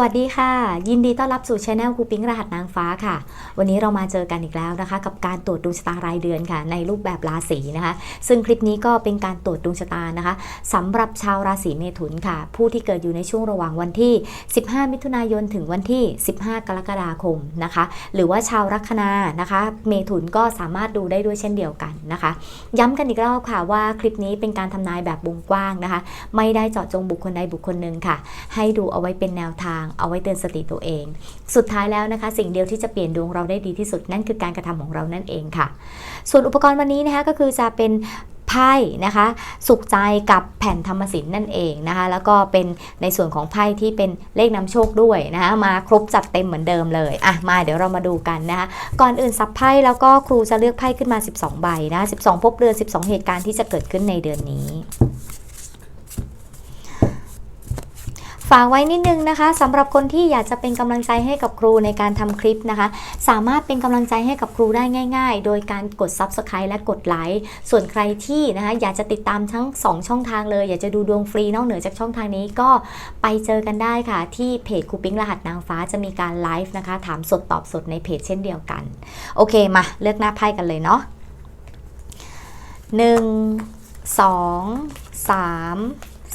วัสดีค่ะ ยินดีต้อนรับสู่ช anel ครูปิ๊งรหัสนางฟ้าค่ะ วันนี้เรามาเจอกันอีกแล้วนะคะ กับการตรวจดวงชะตารายเดือนค่ะ ในรูปแบบราศีนะคะ ซึ่งคลิปนี้ก็เป็นการตรวจดวงชะตานะคะสำหรับชาวราศีเมถุนค่ะ ผู้ที่เกิดอยู่ในช่วงระหว่างวันที่ 15 มิถุนายนถึงวันที่ 15 กรกฎาคมนะคะ หรือว่าชาวลัคนานะคะ เมถุนก็สามารถดูได้ด้วยเช่นเดียวกันนะคะ ย้ำกันอีกรอบค่ะว่าคลิปนี้เป็นการทำนายแบบวงกว้างนะคะ ไม่ได้เจาะจงบุคคลใดบุคคลหนึ่งค่ะ ให้ดูเอาไว้เป็นแนวทางเอาไว้เตือนสติตัวเอง สุดท้ายแล้วนะคะ สิ่งเดียวที่จะเปลี่ยนดวงเราได้ดีที่สุดนั่นคือการกระทำของเรานั่นเองค่ะ ส่วนอุปกรณ์วันนี้นะคะก็คือจะเป็นไพ่นะคะ สุขใจกับแผ่นธรรมศิลป์นั่นเองนะคะ แล้วก็เป็นในส่วนของไพ่ที่เป็นเลขนำโชคด้วยนะคะ มาครบจัดเต็มเหมือนเดิมเลยอะมาเดี๋ยวเรามาดูกันนะคะ ก่อนอื่นสับไพ่แล้วก็ครูจะเลือกไพ่ขึ้นมา 12 ใบนะ12 พบเรือน12 เหตุการณ์ที่จะเกิดขึ้นในเดือนนี้ากไว้นิดนึงนะคะสำหรับคนที่อยากจะเป็นกำลังใจให้กับครูในการทำคลิปนะคะ สามารถเป็นกำลังใจให้กับครูได้ง่าย ๆ โดยการกด Subscribe และกดไลค์ส่วนใครที่นะคะอยากจะติดตามทั้ง 2 ช่องทางเลย อยากจะดูดวงฟรีนอกเหนือจากช่องทางนี้ก็ไปเจอกันได้ค่ะ ที่เพจครูปิ๊งรหัสนางฟ้าจะมีการไลฟ์นะคะ ถามสดตอบสดในเพจเช่นเดียวกัน โอเคมาเลือกหน้าไพ่กันเลยเนาะหนึ่งสองสาม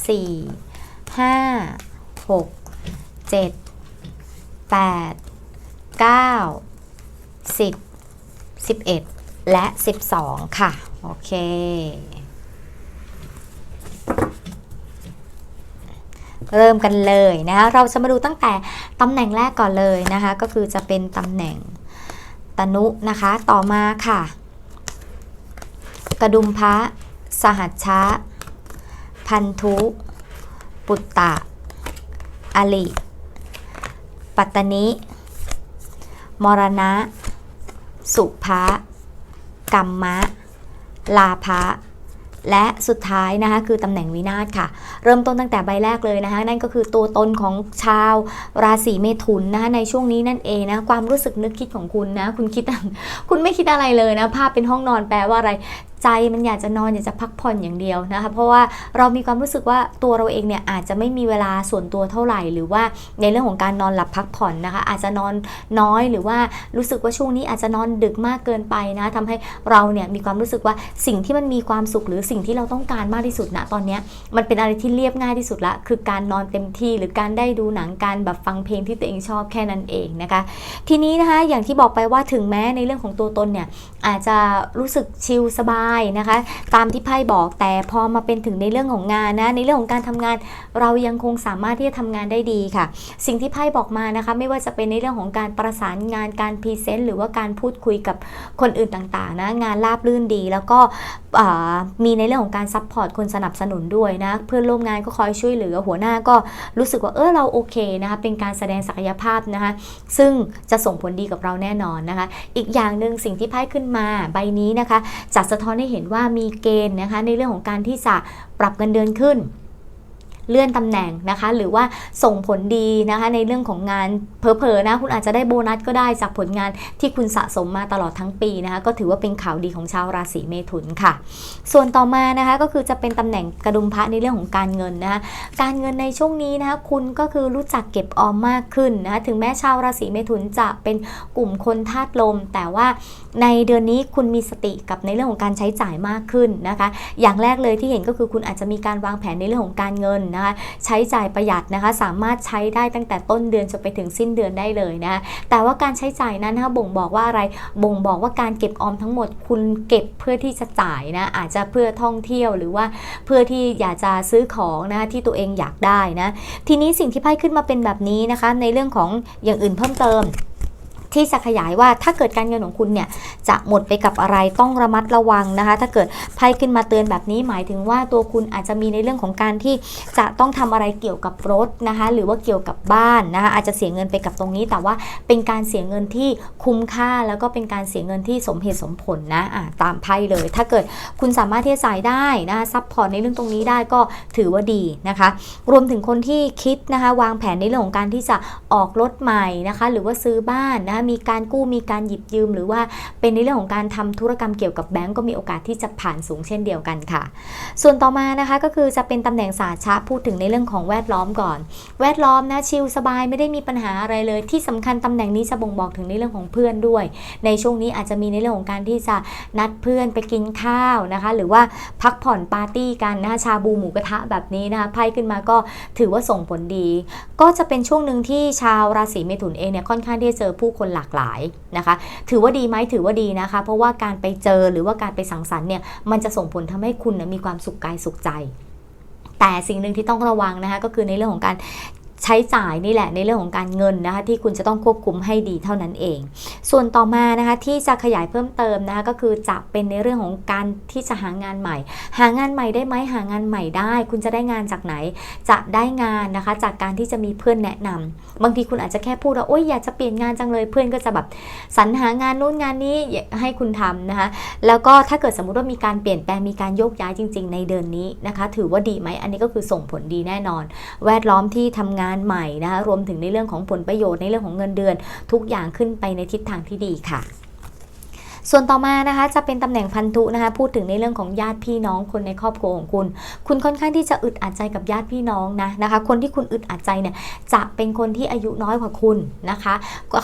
สี่ห้า หกเจ็ดแปดเก้าสิบสิบเอ็ดและสิบสองค่ะ โอเคเริ่มกันเลยนะคะเราจะมาดูตั้งแต่ตำแหน่งแรกก่อนเลยนะคะ ก็คือจะเป็นตำแหน่งตนุนะคะ ต่อมาค่ะ กระดุมพระ สหัชชะ พันธุ ปุตตะ อลิ ปัตตนิ มรณะ สุภะกัมมะ ลาภะและสุดท้ายนะคะคือตำแหน่งวินาศค่ะ เริ่มต้นตั้งแต่ใบแรกเลยนะคะ นั่นก็คือตัวตนของชาวราศีเมถุนนะคะในช่วงนี้นั่นเองนะความรู้สึกนึกคิดของคุณนะ คุณคิดคุณไม่คิดอะไรเลยนะ ภาพเป็นห้องนอนแปลว่าอะไร ใจมันอยากจะนอนอยากจะพักผ่อนอย่างเดียวนะคะเพราะว่าเรามีความรู้สึกว่าตัวเราเองเนี่ยอาจจะไม่มีเวลาส่วนตัวเท่าไหร่ หรือว่าในเรื่องของการนอนหลับพักผ่อนนะคะ อาจจะนอนน้อยหรือว่ารู้สึกว่าช่วงนี้อาจจะนอนดึกมากเกินไปนะทำให้เราเนี่ยมีความรู้สึกว่าสิ่งที่มันมีความสุขหรือสิ่งที่เราต้องการมากที่สุดนะตอนนี้มันเป็นอะไรที่เรียบง่ายที่สุดละ คือการนอนเต็มที่หรือการได้ดูหนังการแบบฟังเพลงที่ตัวเองชอบแค่นั้นเองนะคะ ทีนี้นะคะอย่างที่บอกไปว่าถึงแม้ในเรื่องของตัวตนเนี่ยอาจจะรู้สึกชิลสบายนะคะ ตามที่ไพ่บอกแต่พอมาเป็นถึงในเรื่องของงานนะในเรื่องของการทำงานเรายังคงสามารถที่จะทำงานได้ดีค่ะ สิ่งที่ไพ่บอกมานะคะ ไม่ว่าจะเป็นในเรื่องของการประสานงานการพรีเซนต์หรือว่าการพูดคุยกับคนอื่นต่างๆนะงานราบรื่นดี แล้วก็มีในเรื่องของการซัพพอร์ตคนสนับสนุนด้วยนะเพื่อนร่วมงานก็คอยช่วยเหลือหัวหน้าก็รู้สึกว่าเออเราโอเคนะคะเป็นการแสดงศักยภาพนะคะซึ่งจะส่งผลดีกับเราแน่นอนนะคะ อีกอย่างหนึ่งสิ่งที่ไพ่ขึ้นมาใบนี้นะคะจะสะท้อนให้เห็นว่ามีเกณฑ์นะคะในเรื่องของการที่จะปรับเงินเดือนขึ้น เลื่อนตำแหน่งนะคะ หรือว่าส่งผลดีนะคะ ในเรื่องของงานเผลอๆนะคุณอาจจะได้โบนัสก็ได้จากผลงานที่คุณสะสมมาตลอดทั้งปีนะคะ ก็ถือว่าเป็นข่าวดีของชาวราศีเมถุนค่ะ ส่วนต่อมานะคะก็คือจะเป็นตำแหน่งกระดุมพระในเรื่องของการเงินนะคะการเงินในช่วงนี้นะคะคุณก็คือรู้จักเก็บออมมากขึ้นนะคะถึงแม้ชาวราศีเมถุนจะเป็นกลุ่มคนธาตุลม แต่ว่าในเดือนนี้คุณมีสติกับในเรื่องของการใช้จ่ายมากขึ้นนะคะ อย่างแรกเลยที่เห็นก็คือคุณอาจจะมีการวางแผนในเรื่องของการเงินนะคะใช้จ่ายประหยัดนะคะสามารถใช้ได้ตั้งแต่ต้นเดือนจนไปถึงสิ้นเดือนได้เลยนะะแต่ว่าการใช้จ่ายนั้นนะคะบ่งบอกว่าอะไรบ่งบอกว่าการเก็บออมทั้งหมดคุณเก็บเพื่อที่จะจ่ายนะอาจจะเพื่อท่องเที่ยวหรือว่าเพื่อที่อยากจะซื้อของนะคะที่ตัวเองอยากได้นะทีนี้สิ่งที่ไพ่ขึ้นมาเป็นแบบนี้นะคะในเรื่องของอย่างอื่นเพิ่มเติม ที่จะขยายว่าถ้าเกิดการเงินของคุณเนี่ยจะหมดไปกับอะไรต้องระมัดระวังนะคะ ถ้าเกิดไพ่ขึ้นมาเตือนแบบนี้หมายถึงว่าตัวคุณอาจจะมีในเรื่องของการที่จะต้องทำอะไรเกี่ยวกับรถนะคะ หรือว่าเกี่ยวกับบ้านนะคะอาจจะเสียเงินไปกับตรงนี้ แต่ว่าเป็นการเสียเงินที่คุ้มค่า แล้วก็เป็นการเสียเงินที่สมเหตุสมผลนะะตามไพ่เลย ถ้าเกิดคุณสามารถที่จะจ่ายได้นะคะซัพพอร์ตในเรื่องตรงนี้ได้ก็ถือว่าดีนะคะ รวมถึงคนที่คิดนะคะวางแผนในเรื่องของการที่จะออกรถใหม่นะคะ หรือว่าซื้อบ้านนะคะมีการกู้มีการหยิบยืม หรือว่าเป็นในเรื่องของการทำธุรกรรมเกี่ยวกับแบงก์ก็มีโอกาสที่จะผ่านสูงเช่นเดียวกันค่ะ ส่วนต่อมานะคะก็คือจะเป็นตำแหน่งสาชะพูดถึงในเรื่องของแวดล้อมก่อน แวดล้อมนะชิลสบายไม่ได้มีปัญหาอะไรเลย ที่สำคัญตำแหน่งนี้จะบ่งบอกถึงในเรื่องของเพื่อนด้วย ในช่วงนี้อาจจะมีในเรื่องของการที่จะนัดเพื่อนไปกินข้าวนะคะ หรือว่าพักผ่อนปาร์ตี้กันนะคะชาบูหมูกระทะแบบนี้นะคะไพ่ขึ้นมาก็ถือว่าส่งผลดี ก็จะเป็นช่วงหนึ่งที่ชาวราศีเมถุนเองเนี่ยค่อนข้างที่จะเจอผู้คนหลากหลายนะคะ ถือว่าดีไหมถือว่าดีนะคะ เพราะว่าการไปเจอหรือว่าการไปสังสรรค์เนี่ยมันจะส่งผลทำให้คุณนะมีความสุขกายสุขใจแต่สิ่งหนึ่งที่ต้องระวังนะคะก็คือในเรื่องของการ ใช้จ่ายนี่แหละในเรื่องของการเงินนะคะที่คุณจะต้องควบคุมให้ดีเท่านั้นเอง ส่วนต่อมานะคะที่จะขยายเพิ่มเติมนะคะก็คือจะเป็นในเรื่องของการที่จะหางานใหม่ หางานใหม่ได้ไหมหางานใหม่ได้ คุณจะได้งานจากไหน จะได้งานนะคะ จากการที่จะมีเพื่อนแนะนำบางทีคุณอาจจะแค่พูดว่าโอ๊ยอยากจะเปลี่ยนงานจังเลยเพื่อนก็จะแบบสรรหางานนู้นงานนี้ให้คุณทำนะคะ แล้วก็ถ้าเกิดสมมุติว่ามีการเปลี่ยนแปลงมีการโยกย้ายจริง ๆ ในเดือนนี้นะคะ ถือว่าดีไหมอันนี้ก็คือส่งผลดีแน่นอน แวดล้อมที่ทำงานใหม่นะคะรวมถึงในเรื่องของผลประโยชน์ในเรื่องของเงินเดือน ทุกอย่างขึ้นไปในทิศทางที่ดีค่ะ ส่วนต่อมานะคะจะเป็นตำแหน่งพันธุนะคะพูดถึงในเรื่องของญาติพี่น้องคนในครอบครัวของคุณ คุณค่อนข้างที่จะอึดอัดใจกับญาติพี่น้องนะนะคะ คนที่คุณอึดอัดใจเนี่ยจะเป็นคนที่อายุน้อยกว่าคุณนะคะ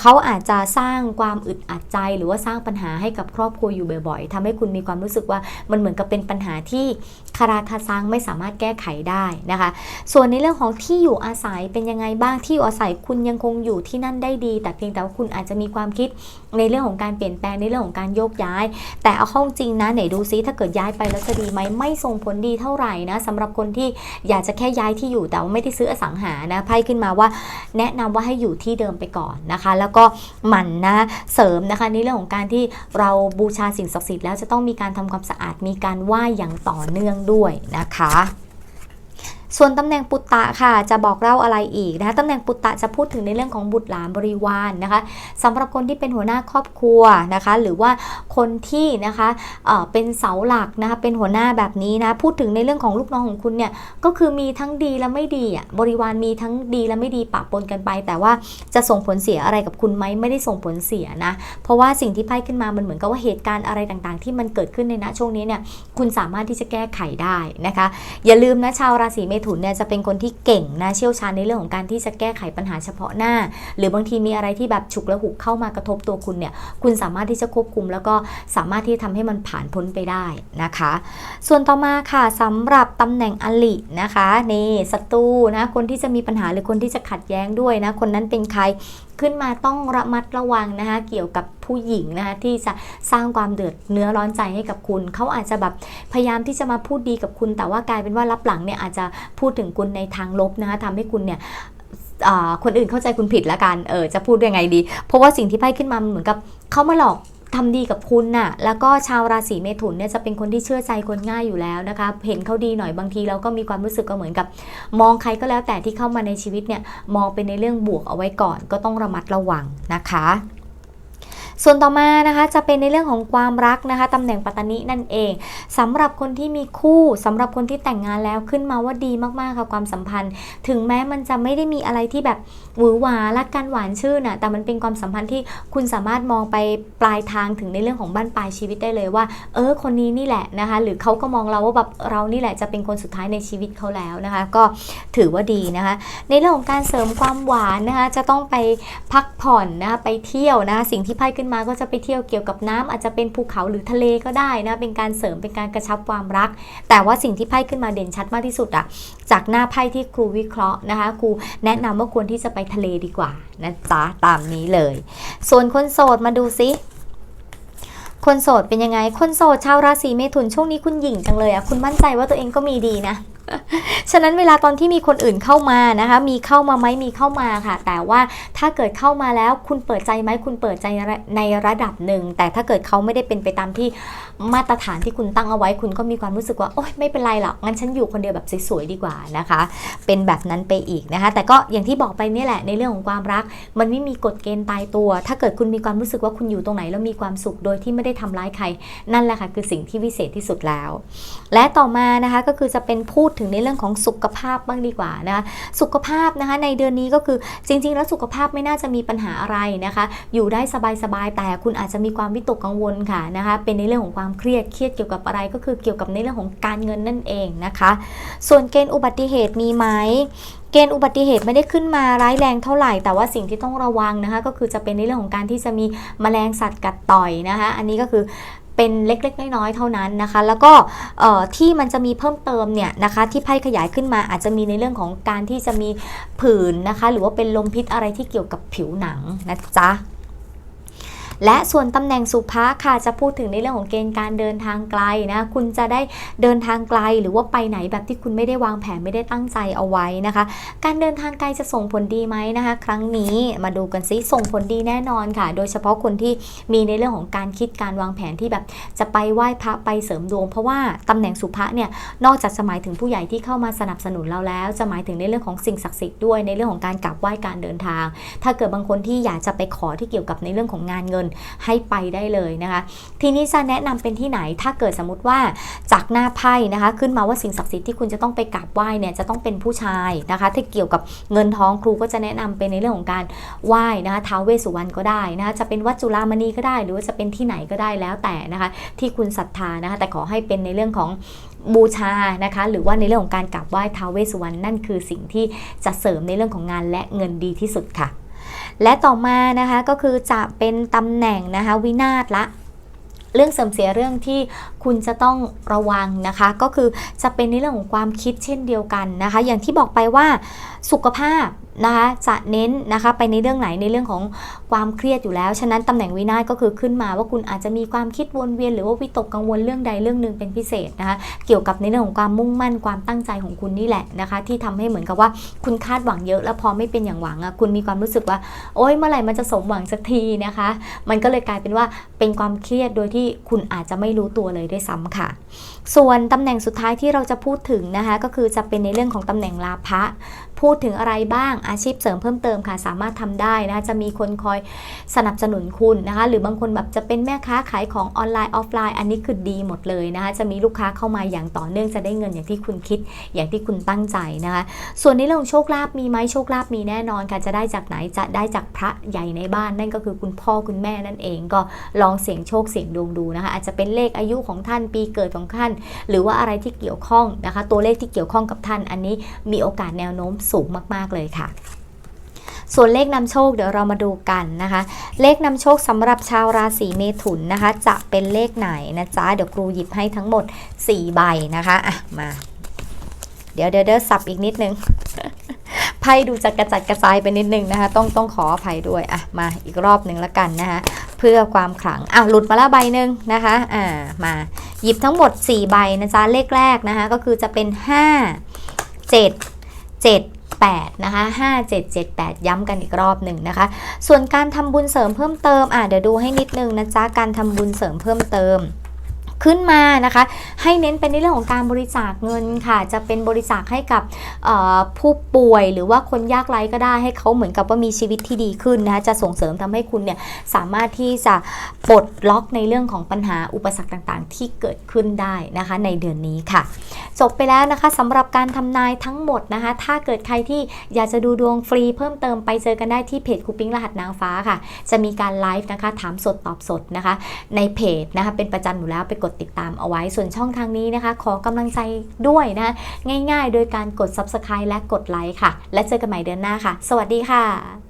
เขาอาจจะสร้างความอึดอัดใจหรือว่าสร้างปัญหาให้กับครอบครัวอยู่บ่อย ๆทำให้คุณมีความรู้สึกว่ามันเหมือนกับเป็นปัญหาที่คาราคาซังไม่สามารถแก้ไขได้นะคะ ส่วนในเรื่องของที่อยู่อาศัยเป็นยังไงบ้างที่อยู่อาศัยคุณยังคงอยู่ที่นั่นได้ดี แต่เพียงแต่ว่าคุณอาจจะมีความคิดในเรื่องของการเปลี่ยนแปลงในเรื่องของการโยกย้าย แต่เอาเข้าจริงนะไหนดูซิถ้าเกิดย้ายไปแล้วจะดีไหมไม่ส่งผลดีเท่าไหร่นะสำหรับคนที่อยากจะแค่ย้ายที่อยู่แต่ว่าไม่ได้ซื้ออสังหานะไพ่ขึ้นมาว่าแนะนำว่าให้อยู่ที่เดิมไปก่อนนะคะ แล้วก็หมั่นนะเสริมนะคะในเรื่องของการที่เราบูชาสิ่งศักดิ์สิทธิ์แล้วจะต้องมีการทำความสะอาดมีการไหว้อย่างต่อเนื่องด้วยนะคะ ส่วนตำแหน่งปุตตะค่ะ จะบอกเล่าอะไรอีกนะคะตำแหน่งปุตตะจะพูดถึงในเรื่องของบุตรหลานบริวารนนะคะสำหรับคนที่เป็นหัวหน้าครอบครัวนะคะ หรือว่าคนที่นะคะเเป็นเสาหลักนะคะเป็นหัวหน้าแบบนี้นะพูดถึงในเรื่องของลูกน้องของคุณเนี่ยก็คือมีทั้งดีและไม่ดีอะบริวารมีทั้งดีและไม่ดีปะปนกันไป แต่ว่าจะส่งผลเสียอะไรกับคุณไหมไม่ได้ส่งผลเสียนะเพราะว่าสิ่งที่ไพ่ขึ้นมามันเหมือนกับว่าเหตุการณ์อะไรต่างๆ ที่มันเกิดขึ้นในณช่วงนี้เนี่ยคุณสามารถที่จะแก้ไขได้นะคะ อย่าลืมนะชาวราศีเมถุนเนี่ยจะเป็นคนที่เก่งนะเชี่ยวชาญในเรื่องของการที่จะแก้ไขปัญหาเฉพาะหน้า หรือบางทีมีอะไรที่แบบฉุกและหุกเข้ามากระทบตัวคุณเนี่ยคุณสามารถที่จะควบคุม แล้วก็สามารถที่จะทำให้มันผ่านพ้นไปได้นะคะ ส่วนต่อมาค่ะสำหรับตำแหน่งอลินะคะนี่ศัตรูนะคนที่จะมีปัญหาหรือคนที่จะขัดแย้งด้วยนะคนนั้นเป็นใครขึ้นมาต้องระมัดระวังนะคะเกี่ยวกับผู้หญิงนะคะที่จะสร้างความเดือดเนื้อร้อนใจให้กับคุณ เขาอาจจะแบบพยายามที่จะมาพูดดีกับคุณ แต่ว่ากลายเป็นว่ารับหลังเนี่ยอาจจะพูดถึงคุณในทางลบนะคะทำให้คุณเนี่ยคนอื่นเข้าใจคุณผิดละกันเออจะพูดยังไงดี เพราะว่าสิ่งที่ไพ่ขึ้นมาเหมือนกับเขามาหลอก ทำดีกับคุณน่ะ แล้วก็ชาวราศีเมถุนเนี่ยจะเป็นคนที่เชื่อใจคนง่ายอยู่แล้วนะคะ เห็นเขาดีหน่อยบางทีเราก็มีความรู้สึกก็เหมือนกับ มองใครก็แล้วแต่ที่เข้ามาในชีวิตเนี่ย มองเป็นในเรื่องบวกเอาไว้ก่อน ก็ต้องระมัดระวังนะคะ ส่วนต่อมานะคะจะเป็นในเรื่องของความรักนะคะตำแหน่งปัตตานินั่นเองสำหรับคนที่มีคู่สำหรับคนที่แต่งงานแล้วขึ้นมาว่าดีมากๆค่ะความสัมพันธ์ ถึงแม้มันจะไม่ได้มีอะไรที่แบบหวือหวารักกันหวานชื่นน่ะแต่มันเป็นความสัมพันธ์ที่คุณสามารถมองไปปลายทางถึงในเรื่องของบ้านปลายชีวิตได้เลยว่า เออคนนี้นี่แหละนะคะหรือเขาก็มองเราว่าแบบเรานี่แหละจะเป็นคนสุดท้ายในชีวิตเขาแล้วนะคะ ก็ถือว่าดีนะคะ ในเรื่องของการเสริมความหวานนะคะจะต้องไปพักผ่อนนะคะไปเที่ยวนะะสิ่งที่ไพ่ขึ้นมาก็จะไปเที่ยวเกี่ยวกับน้ำอาจจะเป็นภูเขาหรือทะเลก็ได้นะ เป็นการเสริมเป็นการกระชับความรัก แต่ว่าสิ่งที่ไพ่ขึ้นมาเด่นชัดมากที่สุดอะจากหน้าไพ่ที่ครูวิเคราะห์นะคะครูแนะนำว่าควรที่จะไปทะเลดีกว่านะจ๊ะตามนี้เลย ส่วนคนโสดมาดูซิคนโสดเป็นยังไง คนโสดชาวราศีเมถุนช่วงนี้คุณหยิ่งจังเลยอะคุณมั่นใจว่าตัวเองก็มีดีนะ ฉะนั้นเวลาตอนที่มีคนอื่นเข้ามานะคะ มีเข้ามาไหมมีเข้ามาค่ะ แต่ว่าถ้าเกิดเข้ามาแล้วคุณเปิดใจไหมคุณเปิดใจในระดับหนึ่ง แต่ถ้าเกิดเขาไม่ได้เป็นไปตามที่มาตรฐานที่คุณตั้งเอาไว้ คุณก็มีความรู้สึกว่าโอ๊ยไม่เป็นไรหรอกงั้นฉันอยู่คนเดียวแบบสวยๆดีกว่านะคะ เป็นแบบนั้นไปอีกนะคะ แต่ก็อย่างที่บอกไปนี่แหละในเรื่องของความรัก มันไม่มีกฎเกณฑ์ตายตัว ถ้าเกิดคุณมีความรู้สึกว่าคุณอยู่ตรงไหนแล้วมีความสุขโดยที่ไม่ได้ทำร้ายใคร นั่นแหละค่ะคือสิ่งที่วิเศษที่สุดแล้ว และต่อมานะคะก็คือจะเป็นพูดถึงในเรื่องของสุขภาพบ้างดีกว่านะคะสุขภาพนะคะในเดือนนี้ก็คือจริง ๆ แล้วสุขภาพไม่น่าจะมีปัญหาอะไรนะคะ อยู่ได้สบายๆแต่คุณอาจจะมีความวิตกกังวลค่ะนะคะเป็นในเรื่องของความเครียดเครียดเกี่ยวกับอะไรก็คือเกี่ยวกับในเรื่องของการเงินนั่นเองนะคะ ส่วนเกณฑ์อุบัติเหตุมีไหมเกณฑ์อุบัติเหตุไม่ได้ขึ้นมาร้ายแรงเท่าไหร่ แต่ว่าสิ่งที่ต้องระวังนะคะ ก็คือจะเป็นในเรื่องของการที่จะมีแมลงสัตว์กัดต่อยนะคะ อันนี้ก็คือ เป็นเล็กๆน้อยๆเท่านั้นนะคะ แล้วก็ที่มันจะมีเพิ่มเติมเนี่ยนะคะ ที่ไพ่ขยายขึ้นมาอาจจะมีในเรื่องของการที่จะมีผื่นนะคะ หรือว่าเป็นลมพิษอะไรที่เกี่ยวกับผิวหนังนะจ๊ะ และส่วนตำแหน่งสุภาค่ะจะพูดถึงในเรื่องของเกณฑ์การเดินทางไกลนะคุณจะได้เดินทางไกลหรือว่าไปไหนแบบที่คุณไม่ได้วางแผนไม่ได้ตั้งใจเอาไว้นะคะ การเดินทางไกลจะส่งผลดีไหมนะคะ ครั้งนี้มาดูกันซิส่งผลดีแน่นอนค่ะ โดยเฉพาะคนที่มีในเรื่องของการคิดการวางแผนที่แบบจะไปไหว้พระไปเสริมดวง เพราะว่าตำแหน่งสุภาเนี่ยนอกจากจะหมายถึงผู้ใหญ่ที่เข้ามาสนับสนุนเราแล้ว จะหมายถึงในเรื่องของสิ่งศักดิ์สิทธิ์ด้วยในเรื่องของการกราบไหว้การเดินทาง ถ้าเกิดบางคนที่อยากจะไปขอที่เกี่ยวกับในเรื่องของงานเงินให้ไปได้เลยนะคะ ทีนี้จะแนะนำเป็นที่ไหนถ้าเกิดสมมติว่าจากหน้าไพ่นะคะ ขึ้นมาว่าสิ่งศักดิ์สิทธิ์ที่คุณจะต้องไปกราบไหว้เนี่ยจะต้องเป็นผู้ชายนะคะถ้าเกี่ยวกับเงินทองครูก็จะแนะนำเป็นในเรื่องของการไหว้นะคะท้าวเวสสุวรรณก็ได้นะคะจะเป็นวัดจุฬามณีก็ได้ หรือว่าจะเป็นที่ไหนก็ได้แล้วแต่นะคะที่คุณศรัทธานะคะแต่ขอให้เป็นในเรื่องของบูชานะคะหรือว่าในเรื่องของการกราบไหว้ท้าวเวสสุวรรณนั่นคือสิ่งที่จะเสริมในเรื่องของงานและเงินดีที่สุดค่ะ และต่อมานะคะก็คือจะเป็นตำแหน่งนะคะวินาศละเรื่องเสริมเสียเรื่องที่คุณจะต้องระวังนะคะ ก็คือจะเป็นในเรื่องของความคิดเช่นเดียวกันนะคะ อย่างที่บอกไปว่าสุขภาพ นะคะจะเน้นนะคะไปในเรื่องไหนในเรื่องของความเครียดอยู่แล้ว ฉะนั้นตำแหน่งวินาศก็คือขึ้นมาว่าคุณอาจจะมีความคิดวนเวียน หรือว่าวิตกกังวลเรื่องใดเรื่องหนึ่งเป็นพิเศษนะคะเกี่ยวกับในเรื่องของความมุ่งมั่นความตั้งใจของคุณนี่แหละนะคะที่ทำให้เหมือนกับว่าคุณคาดหวังเยอะ แล้วพอไม่เป็นอย่างหวังอะคุณมีความรู้สึกว่า โอ๊ยเมื่อไหร่มันจะสมหวังสักทีนะคะ มันก็เลยกลายเป็นว่าเป็นความเครียดโดยที่คุณอาจจะไม่รู้ตัวเลยด้วยซ้ำค่ะ ส่วนตำแหน่งสุดท้ายที่เราจะพูดถึงนะคะ ก็คือจะเป็นในเรื่องของตำแหน่งลาภะพูดถึงอะไรบ้างอาชีพเสริมเพิ่มเติมค่ะ สามารถทำได้นะคะจะมีคนคอยสนับสนุนคุณนะคะ หรือบางคนแบบจะเป็นแม่ค้าขายของออนไลน์ออฟไลน์ อันนี้คือดีหมดเลยนะคะ จะมีลูกค้าเข้ามาอย่างต่อเนื่องจะได้เงินอย่างที่คุณคิด อย่างที่คุณตั้งใจนะคะ ส่วนในเรื่องของโชคลาภมีไหมโชคลาภมีแน่นอนค่ะจะได้จากไหนจะได้จากพระใหญ่ในบ้าน นั่นก็คือคุณพ่อคุณแม่นั่นเอง ก็ลองเสี่ยงโชคเสี่ยงดวงดูนะคะ อาจจะเป็นเลขอายุของท่านปีเกิดของท่านหรือว่าอะไรที่เกี่ยวข้องนะคะ ตัวเลขที่เกี่ยวข้องกับท่านอันนี้มีโอกาสแนวโน้มสูงมาก ๆ เลยค่ะส่วนเลขนำโชคเดี๋ยวเรามาดูกันนะคะ เลขนำโชคสำหรับชาวราศีเมถุนนะคะ จะเป็นเลขไหนนะจ๊ะเดี๋ยวครูหยิบให้ทั้งหมด 4 ใบนะคะอะมาเดี๋ยวเดี๋ยวเดี๋ยวสับอีกนิดนึงไพ่ดูจะกระจัดกระจายไปนิดนึงนะคะ ต้องต้องขออภัยด้วยอะมาอีกรอบหนึ่งละกันนะคะ เพื่อความขลังอะหลุดมาแล้วใบหนึ่งนะคะอ่ามาหยิบทั้งหมด 4 ใบนะจ๊ะเลขแรกนะคะก็คือจะเป็น 5 7 7 8นะคะ5 7 7 8 ย้ำกันอีกรอบหนึ่งนะคะ ส่วนการทำบุญเสริมเพิ่มเติมอะเดี๋ยวดูให้นิดนึงนะจ๊ะการทำบุญเสริมเพิ่มเติม ขึ้นมานะคะ ให้เน้นเป็นในเรื่องของการบริจาคเงินค่ะ จะเป็นบริจาคให้กับผู้ป่วยหรือว่าคนยากไร้ก็ได้ให้เขาเหมือนกับว่ามีชีวิตที่ดีขึ้นนะคะจะส่งเสริมทำให้คุณเนี่ยสามารถที่จะปลดล็อกในเรื่องของปัญหาอุปสรรคต่างๆ ที่เกิดขึ้นได้นะคะ ในเดือนนี้ค่ะ จบไปแล้วนะคะสำหรับการทำนายทั้งหมดนะคะ ถ้าเกิดใครที่อยากจะดูดวงฟรีเพิ่มเติมไปเจอกันได้ที่เพจคูปิ้งรหัสนางฟ้าค่ะ จะมีการไลฟ์นะคะถามสดตอบสดนะคะ ในเพจนะคะเป็นประจำอยู่แล้วไปกดดติดตามเอาไว้ ส่วนช่องทางนี้นะคะ ขอกำลังใจด้วยนะคะง่ายๆ โดยการกด subscribe และกดไลค์ค่ะ และเจอกันใหม่เดือนหน้าค่ะ สวัสดีค่ะ